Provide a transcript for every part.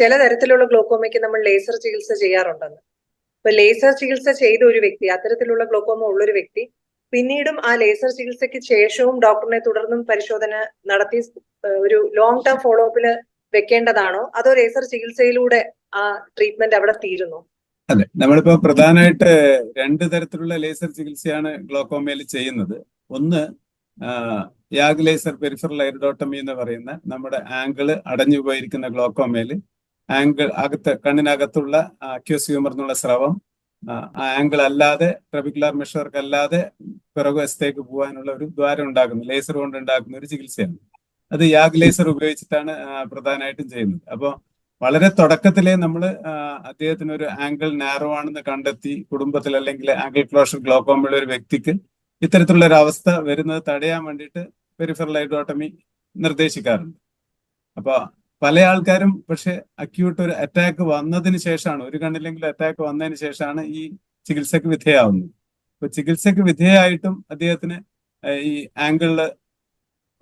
ചില തരത്തിലുള്ള ഗ്ലോക്കോമയ്ക്ക് നമ്മൾ ലേസർ ചികിത്സ ചെയ്യാറുണ്ടെന്ന്. ഇപ്പൊ ലേസർ ചികിത്സ ചെയ്ത ഒരു വ്യക്തി അത്തരത്തിലുള്ള ഗ്ലോക്കോമ ഉള്ള ഒരു വ്യക്തി പിന്നീടും ആ ലേസർ ചികിത്സയ്ക്ക് ശേഷവും ഡോക്ടറിനെ തുടർന്നും പരിശോധന നടത്തി ഒരു ലോങ് ടേം ഫോളോ അപ്പിൽ വെക്കേണ്ടതാണോ? അതോ ലേസർ ചികിത്സയിലൂടെ ആ ട്രീറ്റ്മെന്റ് അവിടെ തീരുന്നു? അതെ. നമ്മളിപ്പോ പ്രധാനമായിട്ട് രണ്ട് തരത്തിലുള്ള ലേസർ ചികിത്സയാണ് ഗ്ലോക്കോമയിൽ ചെയ്യുന്നത്. ഒന്ന് യാഗ് ലേസർ പെരിഫറൽ ഐറിഡോട്ടമി എന്ന് പറയുന്ന നമ്മുടെ ആംഗിൾ അടഞ്ഞു പോയിരിക്കുന്ന ഗ്ലോക്കോമയിൽ ആംഗിൾ അകത്ത് കണ്ണിനകത്തുള്ള അക്യൂസ്യൂമർ എന്നുള്ള സ്രവം ആംഗിൾ അല്ലാതെ ട്രബിക്കുലർ മെഷർക്ക് അല്ലാതെ പിറകുവശത്തേക്ക് പോകാനുള്ള ഒരു ദ്വാരം ഉണ്ടാക്കുന്നു ലേസർ കൊണ്ട് ഉണ്ടാക്കുന്ന ഒരു ചികിത്സയാണ്. അത് യാഗ് ലേസർ ഉപയോഗിച്ചിട്ടാണ് പ്രധാനമായിട്ടും ചെയ്യുന്നത്. അപ്പോൾ വളരെ തുടക്കത്തിലേ നമ്മൾ അദ്ദേഹത്തിന് ഒരു ആംഗിൾ നാരോ ആണെന്ന് കണ്ടെത്തി കുടുംബത്തിൽ അല്ലെങ്കിൽ ആംഗിൾ ക്ലോഷർ ഗ്ലോക്കോമുള്ള ഒരു വ്യക്തിക്ക് ഇത്തരത്തിലുള്ള ഒരു അവസ്ഥ വരുന്നത് തടയാൻ വേണ്ടിയിട്ട് പെരിഫറൽ ഐഡോട്ടമി നിർദ്ദേശിക്കാറുണ്ട്. അപ്പൊ പല ആൾക്കാരും പക്ഷെ അക്യൂട്ട് ഒരു അറ്റാക്ക് വന്നതിന് ശേഷമാണ് ഒരു കണ്ണിലെങ്കിലും അറ്റാക്ക് വന്നതിന് ശേഷമാണ് ഈ ചികിത്സക്ക് വിധേയമാവുന്നത് അപ്പൊ ചികിത്സക്ക് വിധേയമായിട്ടും അദ്ദേഹത്തിന് ഈ ആംഗിളിൽ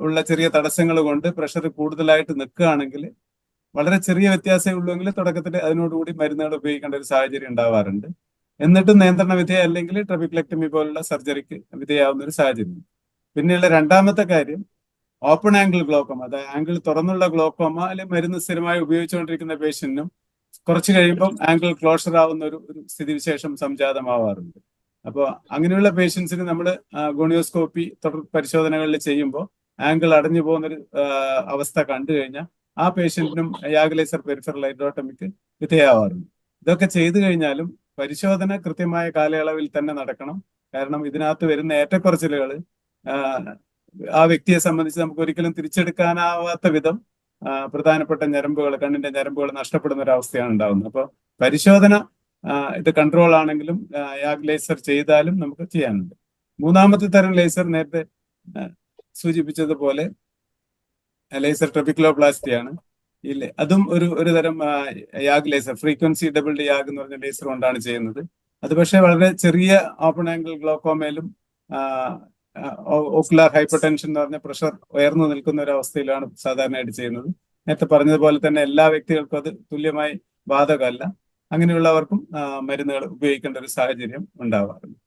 ഉള്ള ചെറിയ തടസ്സങ്ങൾ കൊണ്ട് പ്രഷർ കൂടുതലായിട്ട് നിൽക്കുകയാണെങ്കിൽ വളരെ ചെറിയ വ്യത്യാസമേ ഉള്ളൂവെങ്കിൽ തുടക്കത്തിൽ അതിനോടുകൂടി മരുന്നുകൾ ഉപയോഗിക്കേണ്ട ഒരു സാഹചര്യം ഉണ്ടാവാറുണ്ട്. എന്നിട്ടും നിയന്ത്രണ വിധേയ അല്ലെങ്കിൽ ട്രബിക്ലക്ടമി പോലുള്ള സർജറിക്ക് വിധേയാവുന്ന ഒരു സാഹചര്യം പിന്നെയുള്ള രണ്ടാമത്തെ കാര്യം ഓപ്പൺ ആംഗിൾ ഗ്ലോക്കോമ അതായത് ആംഗിൾ തുറന്നുള്ള ഗ്ലോക്കോമ അല്ലെങ്കിൽ മരുന്ന് സ്ഥിരമായി ഉപയോഗിച്ചുകൊണ്ടിരിക്കുന്ന പേഷ്യന്റിനും കുറച്ച് കഴിയുമ്പം ആംഗിൾ ക്ലോഷർ ആവുന്ന ഒരു സ്ഥിതിവിശേഷം സംജാതമാവാറുണ്ട്. അപ്പോൾ അങ്ങനെയുള്ള പേഷ്യൻസിന് നമ്മൾ ഗോണിയോസ്കോപ്പി തുടർ പരിശോധനകളിൽ ചെയ്യുമ്പോൾ ആംഗിൾ അടഞ്ഞു പോകുന്നൊരു അവസ്ഥ കണ്ടു കഴിഞ്ഞാൽ ആ പേഷ്യന്റിനും യാഗ്ലേസർ പെരിഫറൽ ഹൈഡ്രോട്ടമിക്ക് വിധേയമാവാറുണ്ട്. ഇതൊക്കെ ചെയ്തു കഴിഞ്ഞാലും പരിശോധന കൃത്യമായ കാലയളവിൽ തന്നെ നടക്കണം. കാരണം ഇതിനകത്ത് വരുന്ന ഏറ്റക്കുറച്ചിലുകൾ ആ വ്യക്തിയെ സംബന്ധിച്ച് നമുക്ക് ഒരിക്കലും തിരിച്ചെടുക്കാനാവാത്ത വിധം പ്രധാനപ്പെട്ട ഞരമ്പുകൾ കണ്ണിന്റെ ഞരമ്പുകൾ നഷ്ടപ്പെടുന്ന ഒരു അവസ്ഥയാണ് ഉണ്ടാകുന്നത് അപ്പോൾ പരിശോധന ഇത് കൺട്രോൾ ആണെങ്കിലും യാഗ് ലേസർ ചെയ്താലും നമുക്ക് ചെയ്യാനുണ്ട്. മൂന്നാമത്തെ തരം ലേസർ നേരത്തെ സൂചിപ്പിച്ചതുപോലെ ലേസർ ട്രബിക്ലോപ്ലാസ്റ്റിയാണ് ഇല്ല? അതും ഒരു ഒരു തരം YAG laser frequency double D YAG എന്ന് പറഞ്ഞ ലേസർ കൊണ്ടാണ് ചെയ്യുന്നത്. അത് പക്ഷേ വളരെ ചെറിയ ഓപ്പൺ ആംഗിൾ ഗ്ലോക്കോമയിലും ഓക്കുലാർ ഹൈപ്പർ ടെൻഷൻ എന്ന് പറഞ്ഞ പ്രഷർ ഉയർന്നു നിൽക്കുന്ന ഒരു അവസ്ഥയിലാണ് സാധാരണയായിട്ട് ചെയ്യുന്നത്. നേരത്തെ പറഞ്ഞതുപോലെ തന്നെ എല്ലാ വ്യക്തികൾക്കും അത് തുല്യമായി ബാധകമല്ല. അങ്ങനെയുള്ളവർക്കും മരുന്നുകൾ ഉപയോഗിക്കേണ്ട ഒരു സാഹചര്യം ഉണ്ടാവാറുണ്ട്.